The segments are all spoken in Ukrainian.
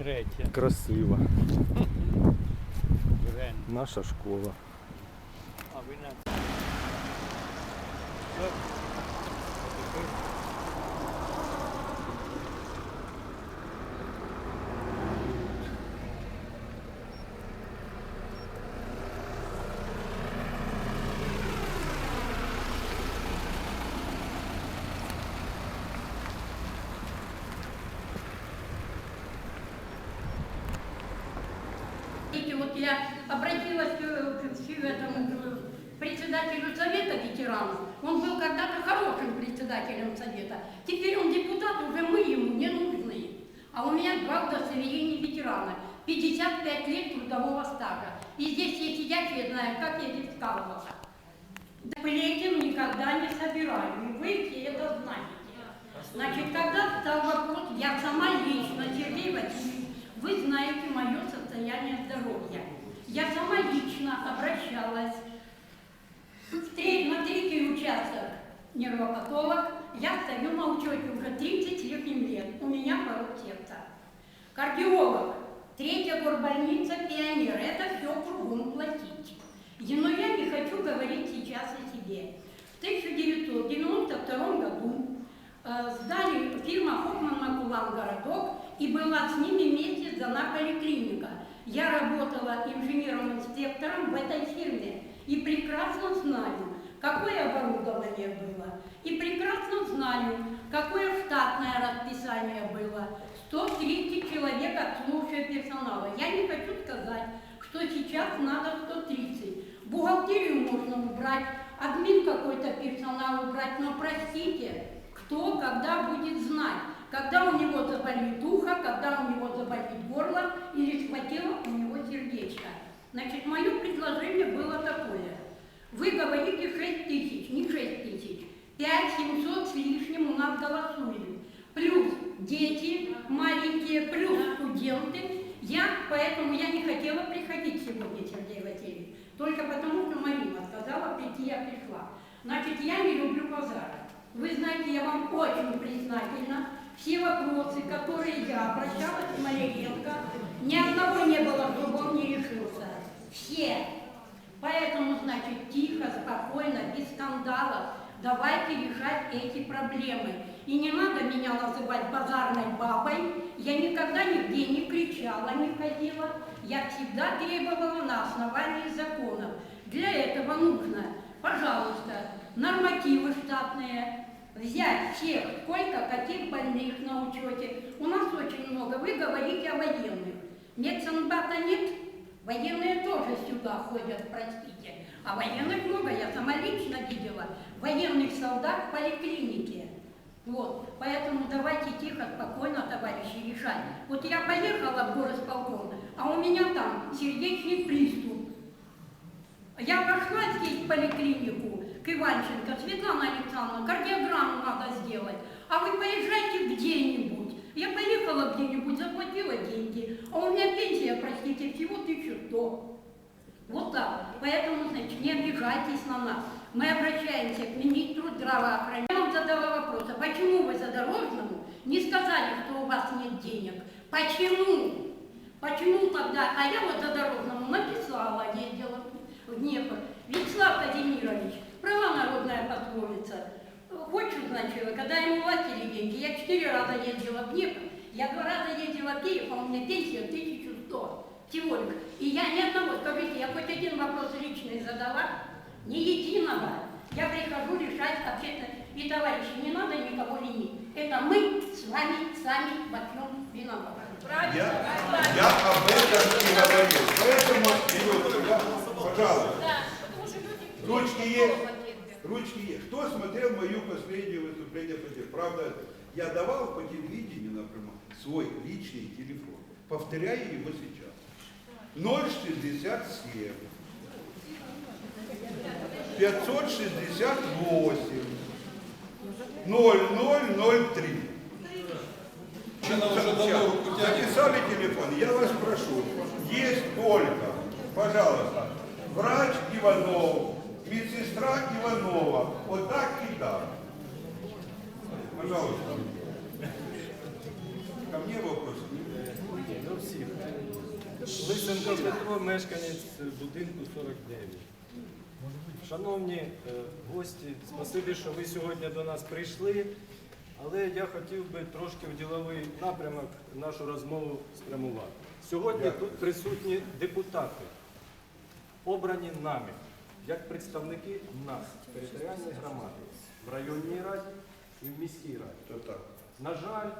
третя. Красива. Наша школа. А ви на. Все. Отепер Видите, вот я обратилась к, э, к всю этому к председателю Совета ветеранов. Он был когда-то хорошим председателем Совета. Теперь он депутат, уже мы ему не нужны. А у меня два удостоверения ветерана. 55 лет трудового стажа. И здесь все сидящие знают, как я здесь вкалывала. Сплетен никогда не собираю. И вы все это знаете. Значит, когда стал вопрос, я сама лично, Сергей Васильевич, вы знаете мое состояние здоровья. Я сама лично обращалась в треть- на третий нервопатолог. Я стою на учете уже 30 с лишним лет. У меня порог сердца. Кардиолог. Третья горбольница пионер. Это все кругом платить. Но я не хочу говорить сейчас о себе. В 1992 году э, сдали фирма Хопман Макулан городок, и была с ними вместе сдана поликлиника. Я работала инженером-инспектором в этой фирме и прекрасно знаю, какое оборудование было, и прекрасно знаю, какое штатное расписание было. 130 человек обслуживая персонала. Я не хочу сказать, что сейчас надо 130. Бухгалтерию можно убрать, админ какой-то персонал убрать, но простите, кто когда будет знать, когда у него заболит ухо, когда у него заболит горло или схватило у него сердечко. Значит, мое предложение было такое. Вы говорите 6 тысяч, не 6 тысяч, 5 700 с лишним у нас голосуют. Плюс дети маленькие, плюс студенты. Я, поэтому я не хотела приходить сегодня, Сергей Васильевич. Только потому, что Марина сказала прийти, я пришла. Значит, я не люблю базара. Вы знаете, я вам очень признательна. Все вопросы, которые я обращалась к Маляренко, ни одного не было, чтобы он не решился. Все. Поэтому, значит, тихо, спокойно, без скандалов, давайте решать эти проблемы. И не надо меня называть базарной бабой. Я никогда нигде не кричала, не ходила. Я всегда требовала на основании законов. Для этого нужно, пожалуйста, нормативы штатные, взять всех, сколько каких больных на учете. У нас очень много. Вы говорите о военных. Медсанбата нет, военные тоже сюда ходят, простите. А военных много, я сама лично видела. Военных солдат в поликлинике. Вот, поэтому давайте тихо, спокойно, товарищи, решать. Вот я поехала в горосполком, а у меня там сердечный приступ. Я пошла здесь в поликлинику к Иванченко, Светлана Александровна, кардиограмму надо сделать. А вы поезжайте где-нибудь. Я поехала где-нибудь, заплатила деньги, а у меня пенсия, простите, всего 1100. Вот так. Поэтому, значит, не обижайтесь на нас. Мы обращаемся к министру здравоохранения. Я вам задала вопрос, а почему вы задорожному не сказали, что у вас нет денег? Почему? Почему тогда? А я вот задорожному написала, ездила в Днепр. Вячеслав Казимирович, права народная пословица. Хочешь, значит, когда ему платили деньги, я четыре раза ездила в Днепр, я два раза ездила в Киев, а у меня пенсия 1100 всего лишь. И я ни одного, скажите, я хоть один вопрос личный задала, ни единого. Я прихожу решать общественно. И, товарищи, не надо никого винить. Это мы с вами сами во всем виноваты. Я, я об этом и говорил. Поэтому, Илюша, пожалуйста, ручки есть? Ручки есть. Кто смотрел мою последнее выступление по телевизору? Правда, я давал по телевидению, например, свой личный телефон. Повторяю его сейчас. 067 568 0003. Записали телефон, я вас прошу. Есть только, пожалуйста, врач Иванов, медсестра Иванова. Вот так и так. Пожалуйста. Ко мне вопрос. всіх. Лисенко Петро, мешканець будинку 49. Шановні е, гості, спасибі, що ви сьогодні до нас прийшли. Але я хотів би трошки в діловий напрямок нашу розмову спрямувати. Сьогодні тут присутні депутати, обрані нами, як представники нас, територіальної громади, в районній раді і в міській раді. На жаль,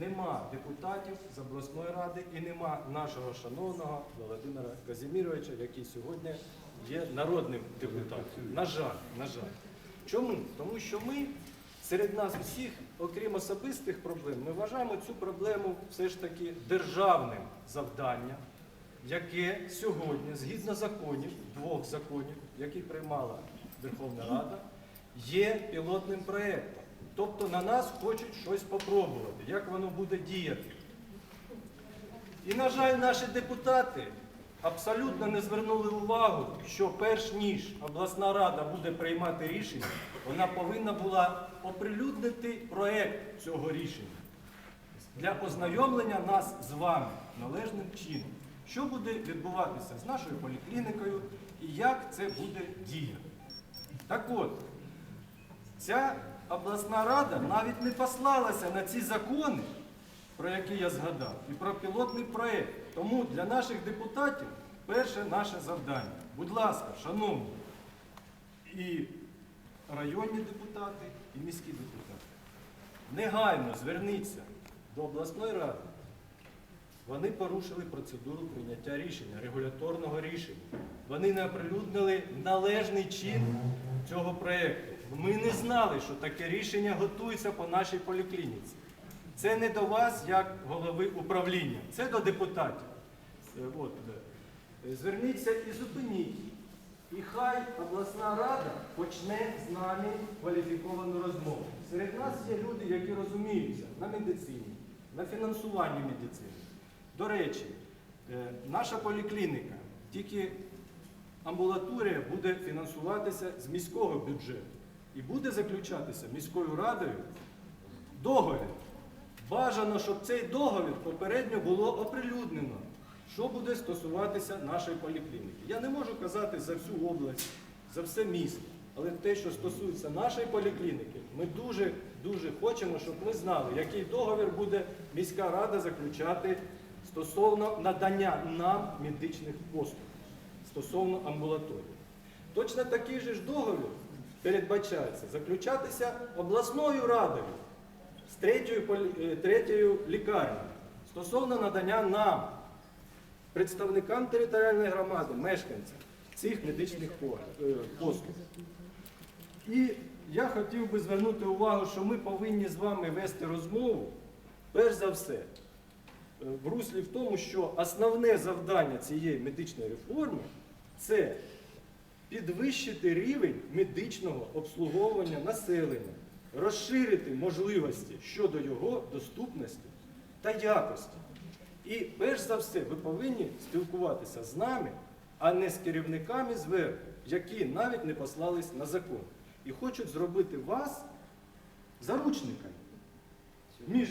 нема депутатів з обласної ради і нема нашого шановного Володимира Казіміровича, який сьогодні є народним депутатом. На жаль, на жаль. Чому? Тому що ми серед нас усіх, окрім особистих проблем, ми вважаємо цю проблему все ж таки державним завданням, яке сьогодні, згідно законів, двох законів, які приймала Верховна Рада, є пілотним проєктом. Тобто на нас хочуть щось попробувати, як воно буде діяти. І, на жаль, наші депутати абсолютно не звернули увагу, що перш ніж обласна рада буде приймати рішення, вона повинна була оприлюднити проект цього рішення для ознайомлення нас з вами належним чином. Що буде відбуватися з нашою полікліникою і як це буде діяти. Так от, ця обласна рада навіть не послалася на ці закони, про які я згадав, і про пілотний проєкт. Тому для наших депутатів перше наше завдання. Будь ласка, шановні, і районні депутати, і міські депутати, негайно зверніться до обласної ради. Вони порушили процедуру прийняття рішення, регуляторного рішення. Вони не оприлюднили належний чин цього проєкту. Ми не знали, що таке рішення готується по нашій поліклініці. Це не до вас, як голови управління, це до депутатів. Е, От, е, зверніться і зупиніть. І хай обласна рада почне з нами кваліфіковану розмову. Серед нас є люди, які розуміються на медицині, на фінансуванні медицини. До речі, е, наша поліклініка, тільки амбулаторія буде фінансуватися з міського бюджету і буде заключатися міською радою договір. Бажано, щоб цей договір попередньо було оприлюднено, що буде стосуватися нашої поліклініки. Я не можу казати за всю область, за все місто, але те, що стосується нашої поліклініки, ми дуже дуже хочемо, щоб ми знали, який договір буде міська рада заключати стосовно надання нам медичних послуг, стосовно амбулаторії. Точно такий же ж договір передбачається заключатися обласною радою з третьою, е, третьою лікарнею стосовно надання нам, представникам територіальної громади, мешканцям цих медичних е, послуг. І я хотів би звернути увагу, що ми повинні з вами вести розмову, перш за все, в руслі в тому, що основне завдання цієї медичної реформи це підвищити рівень медичного обслуговування населення, розширити можливості щодо його доступності та якості. І перш за все, ви повинні спілкуватися з нами, а не з керівниками зверху, які навіть не послались на закон. І хочуть зробити вас заручниками між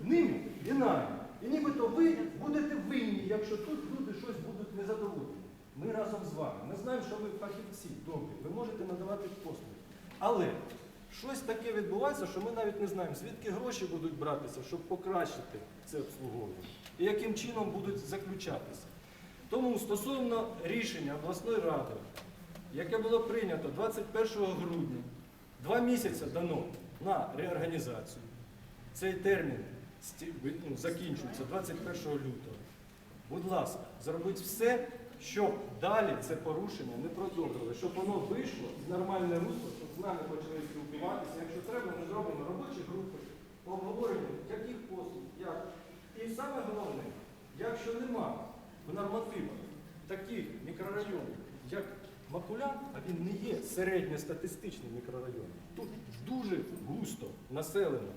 ними і нами. І нібито ви будете винні, якщо тут люди щось будуть незадоволені. Ми разом з вами. Ми знаємо, що ви фахівці добрі, ви можете надавати послуги. Але щось таке відбувається, що ми навіть не знаємо, звідки гроші будуть братися, щоб покращити це обслуговування, і яким чином будуть заключатися. Тому стосовно рішення обласної ради, яке було прийнято 21 грудня, два місяці дано на реорганізацію. Цей термін ну, закінчується 21 лютого. Будь ласка, зробіть все, щоб далі це порушення не продовжили, щоб воно вийшло з нормальне русло, щоб з нами почали спілкуватися. Якщо треба, ми зробимо робочі групи по обговоренню, яких послуг, як. І саме головне, якщо нема в нормативах таких мікрорайонів, як Макулян, а він не є середньостатистичним мікрорайоном. Тут дуже густо населено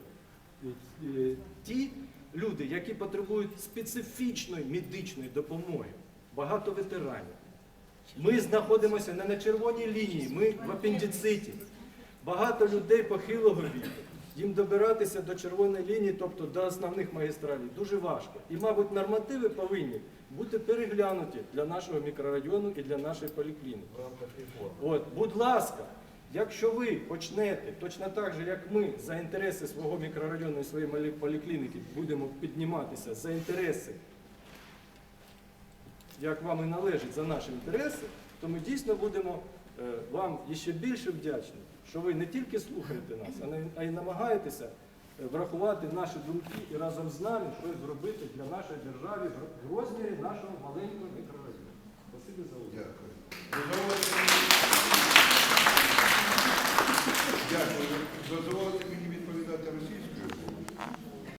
ті люди, які потребують специфічної медичної допомоги, багато ветеранів. Ми знаходимося не на червоній лінії, ми в апендициті. Багато людей похилого віку. їм добиратися до червоної лінії, тобто до основних магістралей, дуже важко. І, мабуть, нормативи повинні бути переглянуті для нашого мікрорайону і для нашої поліклініки. От, будь ласка, якщо ви почнете точно так же, як ми за інтереси свого мікрорайону і своєї поліклініки будемо підніматися за інтереси, як вам і належить за наші інтереси, то ми дійсно будемо е, вам іще більше вдячні, що ви не тільки слухаєте нас, а й намагаєтеся е, врахувати наші думки і разом з нами щось зробити для нашої держави в розмірі нашого маленького мікрорайону. Спасибі за увагу. Дякую. Мені?